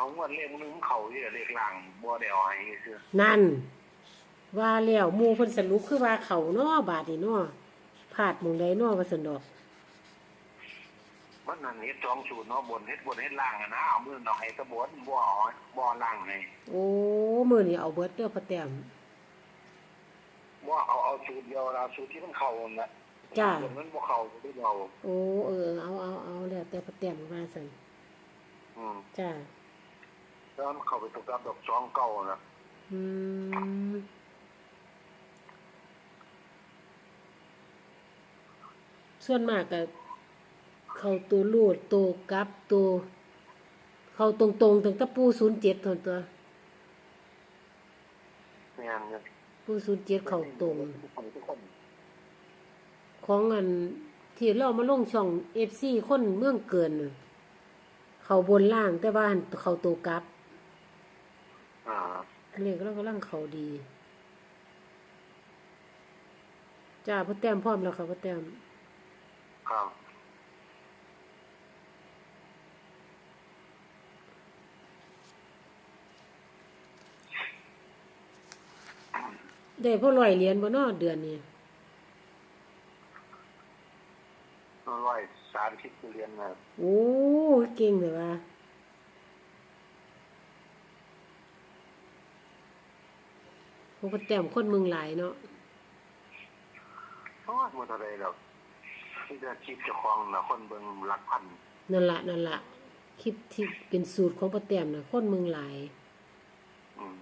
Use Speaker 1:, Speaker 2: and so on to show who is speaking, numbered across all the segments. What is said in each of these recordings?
Speaker 1: เอางวดเลขนึงเขาที่เลขหลังบ่ได้เอาให้คือ
Speaker 2: นั่น ว่าแล้วหมู่เพิ่นสรุปคือว่าเขาเนาะบาดนี่เนาะพลาดหมองใดเนาะว่าซั่นดอก
Speaker 1: มันนั่นเฮ็ดจองสูตรเนาะบนเฮ็ดบนเฮ็ดล่างอะนะเอามือเอาให้ตะบนบ่เอาบ่ล่างให้
Speaker 2: โอ้มื้อนี้เอาเบิดเด้อพ่อแต้ม
Speaker 1: บ่เอาเอาสูตรเดียวเอาสูตรที่มันเข้านั่นแหละ
Speaker 2: จ้า
Speaker 1: ส่วนมันบ่เข้าก็บ่เอา
Speaker 2: โอ้เออเอาเอาเอาแล้วแต่พ่อแต้มว่าซั่น
Speaker 1: อืม
Speaker 2: จ้า
Speaker 1: แล้วมันเข้าไปตกกับดอกสองเก่าน่ะ
Speaker 2: อืมส่วนมากก็เข้าตัวรูดตัวกลับตัว เข้าตรงๆถึงตะปู07ตัวตัว
Speaker 1: แม่นเนี่ย
Speaker 2: ปู07เข้าตรง
Speaker 1: ทุกคน
Speaker 2: ของอันที่เรามาลงช่อง FC คนเมืองเกินน่ะเขาบนล่างแต่ว่าหั่นเขาตัวกลับ
Speaker 1: อ่า
Speaker 2: เลขเรากำลังเขาดีจ้าพ่อแต้มพร้อมแล้วค่ะพ่อแต้ม
Speaker 1: ครับ
Speaker 2: ได้พ่อร้อยเหรียญบ่เนาะเดือนนี้
Speaker 1: ร้อยสามสิบเรียนนะ
Speaker 2: โอ้เก่งเลยว่า พ่อแต้มคนเมืองหลายเนาะ
Speaker 1: โอ้ยบ่เท่าใดดอกที่จะคิดเจ้าของน่ะคนเบิ่งหลักพัน
Speaker 2: นั่นละนั่นละคลิปที่เป็นสูตรของพ่อแต้มน่ะคนเมืองหลาย
Speaker 1: อืม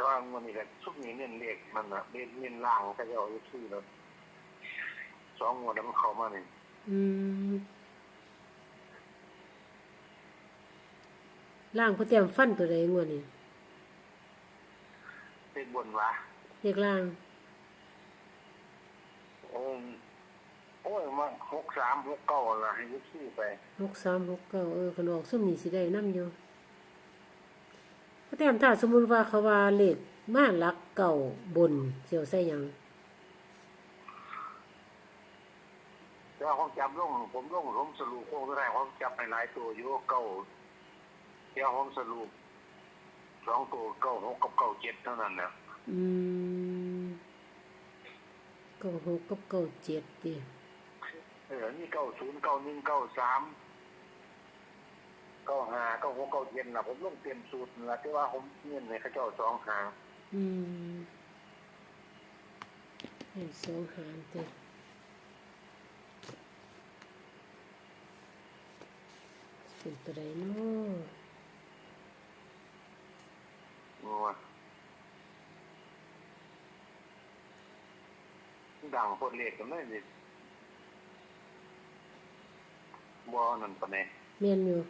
Speaker 1: ก็มันนี่ก็ชุกนี้เน้นเลขมันน่ะเน้นเน้นล่างก็จะเอาอยู่ที่แล้วสองงวดแล้วมันเข้ามานี่
Speaker 2: อืม ล่างพ่อแต้มฟันตัวใดงวดนี้
Speaker 1: เป็นบนวะ
Speaker 2: เลขล่าง
Speaker 1: โอ้ยโอ้ยมันหกสามหกเก้าละให้ยุที่ไป
Speaker 2: หกสามหกเก้าเออขนออกส้มนี่สิได้นํอยู่พ่อแต้มถ้าสมมุติว่าเขาว่าเลขมาหลักเก่าบนเสียวใส่หยัง
Speaker 1: แต่ว่าผมจับลงผมลงผมสรุปโค้งก็ได้ผมจับไปหลายตัวอยู่เก้าเดี๋ยวผมสรุปสองตัวเก้าหกกับเก้าเจ็ดเท่านั้นนะ
Speaker 2: อืมเก้าหกกับเก้าเจ็ดดิ
Speaker 1: เออนี่เก้าศูนย์เก้าหนึ่งเก้าสามเก้าห้าเก้าหกเก้าเจ็ดนะผมลงเต็มสูตรนะที่ว่าผมเงินในเขาเจ้าสองหาง
Speaker 2: อืมเป็นสองหางเต็เป็นตัวใดเนาะ
Speaker 1: นัวดังโพดเล็กกันเลยดิบ่นั่นปะเนี่ย
Speaker 2: แม่นอยู่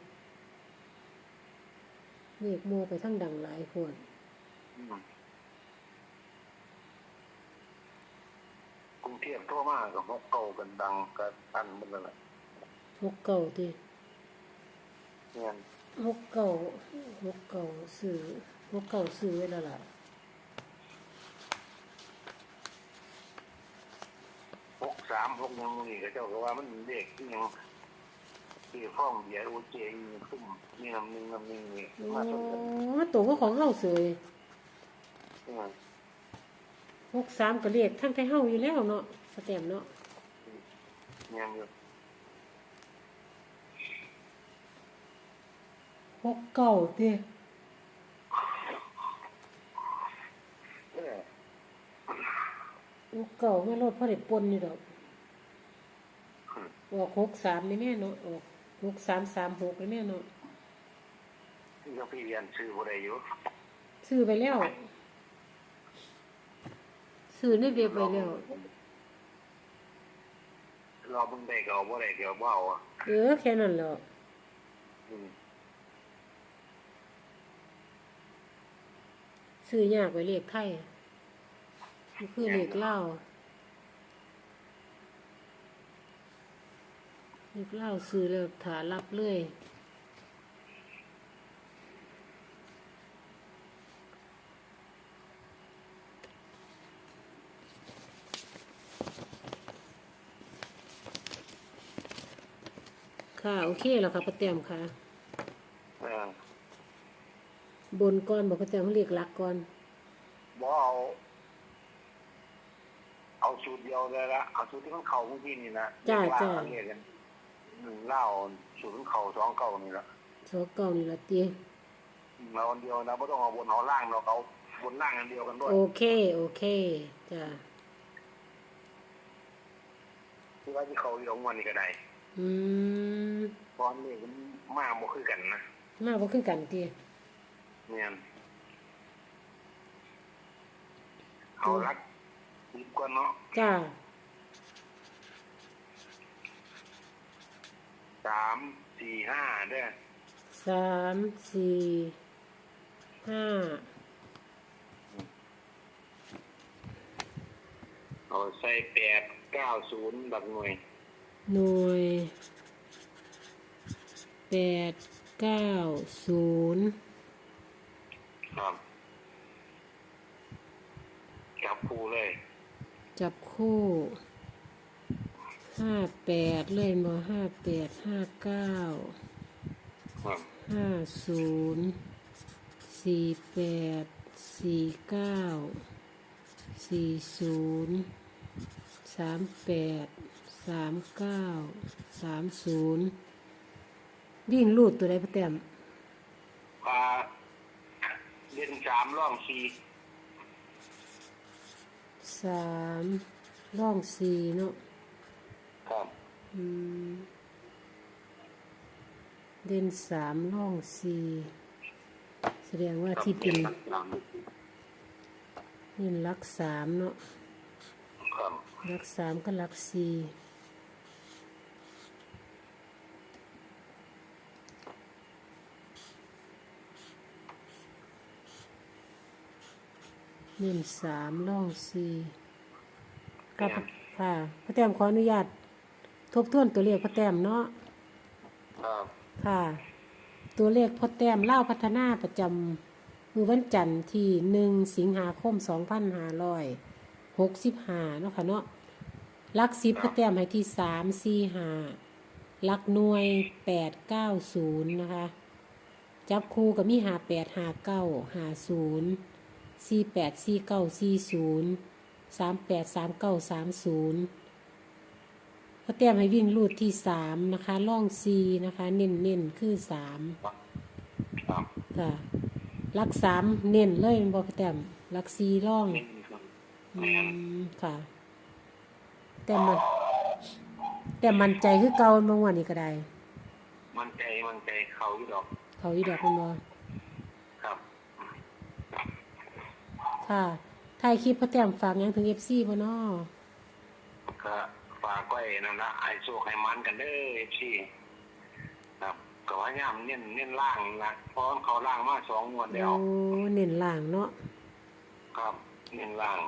Speaker 2: เลขโมไปทั้งดังหลายคน
Speaker 1: อืมกรุงเทพทั่วมากกับพวกเก่ากันดังกันอันมันนั่นแหละ
Speaker 2: หกเก่าติ
Speaker 1: เนี่ย
Speaker 2: หกเก่าหกเก่าซื้อ หกเก่าซื้อไว้แล้วล่ะ
Speaker 1: พวกสามพวกยังนี่ก็เจ้าก็ว่ามันเด็กที่ยังที่ฟ้องเบียร์โอเจงซุ่มนี่น้ำหนึงน้ำหนึงนี่
Speaker 2: โอ้
Speaker 1: มาสมกัน
Speaker 2: ตัวก็ของเฮาเสย
Speaker 1: อืม
Speaker 2: หกสามก็เลขทั้งไทเฮาอยู่แล้วเนาะสแตมเนาะ
Speaker 1: เนี่ยอยู่
Speaker 2: หกเก่าติ
Speaker 1: เออ
Speaker 2: หกเก่าแม่รถพอได้ปนอยู่ดอกออกหกสามนี่แม่เนาะออกหกสามสามหกนี่แม่เนาะ
Speaker 1: ที่เขาพี่เรียนชื่อบ่ได้อยู่
Speaker 2: ซื้อไปแล้วซื้อในเว็บไปแล้ว
Speaker 1: รอเบิ่งได้ก็เอาบ่ได้ก็เอาบ่เอาอะ
Speaker 2: เออแค่นั้นแหล้ว
Speaker 1: อืม
Speaker 2: ซื้อยากไปเลขไทย นี่คือเลขเล่าวเลขเล่าวซื้อแล้วถารับเลยค่ะ โอเคแล้วค่ะพ่อแต้มค่ะ
Speaker 1: เออบ
Speaker 2: นก่อนบอกพ่อแต้มเขาเรียกหลักก่อน
Speaker 1: บ่เอา เอาสูตรเดียวเลยละเอาสูตรที่มันเข่าเมื่อกี้นี่นะ
Speaker 2: จ้า
Speaker 1: เรียกว่า
Speaker 2: จ้า
Speaker 1: เรียกกันหนึ่งเล่าสูตรมันเข่าสองเก่านี่ละ
Speaker 2: สอเก่านี่ละตี
Speaker 1: เราอันเดียวนะไม่ต้องเอาบนเอาล่างเราเอาบนล่างอันเดียวกันด้วย
Speaker 2: โอเคโอเคจ้า
Speaker 1: ที่ว่าที่เขาอยู่ของวันนี้ก็ได้
Speaker 2: อืม
Speaker 1: ตอนนี้มันมาบ่คือกันนะ
Speaker 2: มาบ่คือกันตี
Speaker 1: เนี่ยเอารัก ดีกว่าเนาะ
Speaker 2: จ้า
Speaker 1: สามสี่ห้าเด้อ
Speaker 2: สามสี่ห้า
Speaker 1: เอาใส่แปดเก้าศูนย์ดับหน่วย
Speaker 2: หน่วยแปดเก้าศูนย์
Speaker 1: ครับจับคู่เลย
Speaker 2: จับคู่ห้าแปดเล่นบ่ห้าแปดห้าเก้าห้าศูนย์สี่แปดสี่เก้าสี่ศูนย์สามแปดสามเก้าสามศูนย์วิ่งลูดตัวใดพ่อแต้ม
Speaker 1: ปลาเล่นสามร่องสี่
Speaker 2: สามร่องสี่เนาะ
Speaker 1: ครับ
Speaker 2: อืมเด่นสามร่องสี่แสดงว่าที่เป็น
Speaker 1: ครับ
Speaker 2: เด่นลักสามเนาะ
Speaker 1: ครับ
Speaker 2: ลักสามก็ลักสี่ เด่นสามร่องสี่กับค่ะพ่อแต้มขออนุญาต ทบทวนตัวเลขพ่อแต้มเนาะ
Speaker 1: ครับ
Speaker 2: ค่ะ ตัวเลขพ่อแต้มเล่าพัฒนาประจำมือวันจันทร์ที่หนึ่งสิงหาคมสองพันห้าร้อยหกสิบห้าเนาะค่ะเนาะลักสิบพ่อแต้มให้ที่สามสี่ห้าลักหน่วยแปดเก้าศูนย์นะคะ จับคู่กับมีหาแปดหาเก้าหาศูนย์ สี่แปดสี่เก้าสี่ศูนย์สามแปดสามเก้าสามศูนย์พ่อแต้มให้วิ่งรูดที่สามนะคะล่องซีนะคะ เน้นเน้นๆคือสาม
Speaker 1: ครับ
Speaker 2: ค่ะลักสามเน้นเลยแม่นบอกพ่อแต้มลักซีล่อง
Speaker 1: นี่ครับ
Speaker 2: อืมค่ะ แต่มัน แต่มันใจคือเก่าเมื่อวานนี้ก็ได้
Speaker 1: มันใจมันใจเขาอยู่ดอก
Speaker 2: เขาอีดอกเป็นบอ
Speaker 1: ครับ
Speaker 2: ค่ะถ่ายคลิปพ่อแต้มฝากหยังถึงเอฟซีบ่น้อ
Speaker 1: ก็ฝากไว้นั่นละไอ้โชคให้มันกันเด้อพี่ครับก็ว่าย่ำเน้นเน้นล่างละเพราะเขาล่างมาสองงวดแล้ว
Speaker 2: โอ้เน้นล่างเนาะ
Speaker 1: ครับ เน้นล่าง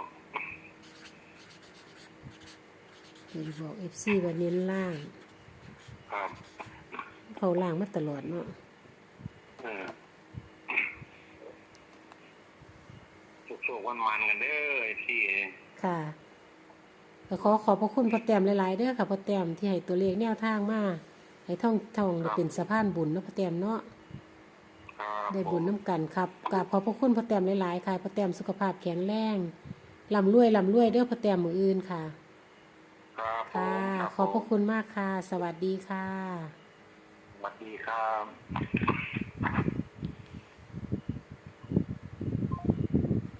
Speaker 2: เดี๋ยวบอกเอฟซีว่าเน้นล่าง
Speaker 1: ครับ
Speaker 2: เขาล่างมาตลอดเนาะ
Speaker 1: เออ โชคๆวันมันกันเด้อพี่
Speaker 2: ค่ะก็ขอขอบพระคุณพ่อแต้มหลาย ๆเด้อค่ะพ่อแต้มที่ให้ตัวเลขแนวทางมาให้ท่องท่องได้เป็นสะพานบุญเนาะพ่อแต้มเนาะ
Speaker 1: ครับ
Speaker 2: ได้บุญน้ำกันครับกราบขอบพระคุณพ่อแต้มหลาย ๆ ค่ะพ่อแต้มสุขภาพแข็งแรงลำรวยลำรวยเด้อพ่อแต้มมืออื่นค่ะ
Speaker 1: ครับผม
Speaker 2: ค่ะ
Speaker 1: รับ
Speaker 2: ขอบพระคุณมากค่ะ สวัสดีค่ะ
Speaker 1: สวัสดีครับ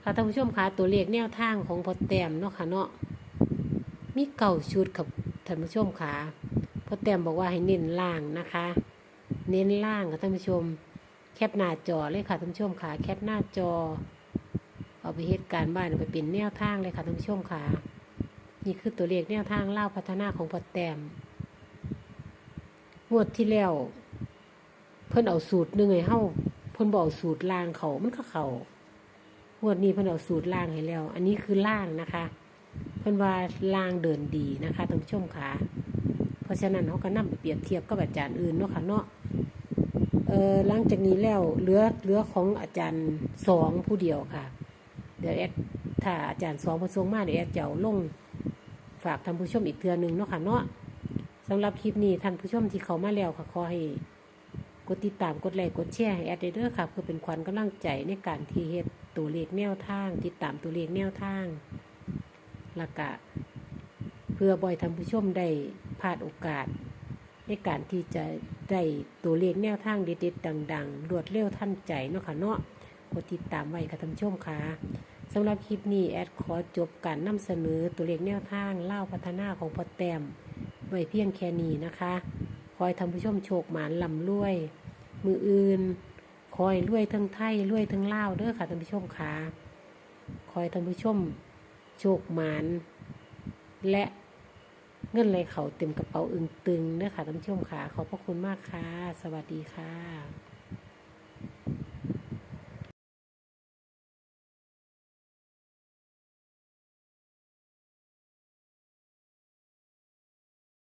Speaker 2: ค่ะท่านผู้ชมค่ะตัวเลขแนวทางของพอแต้มเนาะค่ะเนาะมีเก่าชุดกับท่านผู้ชมค่ะพอแต้มบอกว่าให้เน้นล่างนะคะ เน้นล่างค่ะท่านผู้ชม แคปหน้าจอเลยค่ะท่านผู้ชมค่ะแคปหน้าจอ เอาไปเหตุการณ์บ้านไปเป็นแนวทางเลยค่ะท่านผู้ชมค่ะนี่คือตัวเลขแนวทางเล่าพัฒนาของพอแต้มงวดที่แล้ว เพิ่นเอาสูตรหนึ่งให้เฮาเพิ่นบอกสูตรล่างเขามันก็เข่า งวดนี้เพิ่นเอาสูตรล่างให้แล้ว อันนี้คือล่างนะคะ เพิ่นว่าล่างเดินดีนะคะท่านผู้ชมค่ะ เพราะฉะนั้นเขาก็นำไปเปรียบเทียบกับอาจารย์อื่นเนาะค่ะเนาะเออหลังจากนี้แล้วเหลือเหลือของอาจารย์สองผู้เดียวค่ะ เดี๋ยวแอดถ้าอาจารย์สองประสงมาเดี๋ยวแอดจะเอาลงฝากท่านผู้ชมอีกเทือหนึ่งเนาะค่ะเนาะสำหรับคลิปนี้ท่านผู้ชมที่เขามาแล้วค่ะขอให้กดติดตามกดไลค์กดแชร์ให้แอดเด้อค่ะ เพื่อเป็นขวัญกำลังใจในการที่เฮ็ด ตัวเลขแนวทาง ติดตามตัวเลขแนวทางล้วก็เพื่อบ่อยท่านผู้ชมได้พลาดโอกาส ในการที่จะได้ตัวเลขแนวทางเด็ดๆดัง ๆ รวดเร็วทันใจเนาะค่ะเนาะกดติดตามไว้ค่ะท่านผู้ชมค่ะสำหรับคลิปนี้แอดขอจบการนำเสนอตัวเลขแนวทางเล่าพัฒนาของพอแต้มไว้เพียงแค่นี้นะคะ คอยท่านผู้ชมโชคหมานลำรวย มืออื่น คอยรวยทั้งไทยรวยทั้งเล่าวเด้อค่ะท่านผู้ชมค่ะคอยท่านผู้ชมโชคหมาน และเงินไหลเขาเต็มกระเป๋าอึงตึงเด้อค่ะท่านผู้ชมค่ะขอบพระคุณมากค่ะ สวัสดีค่ะ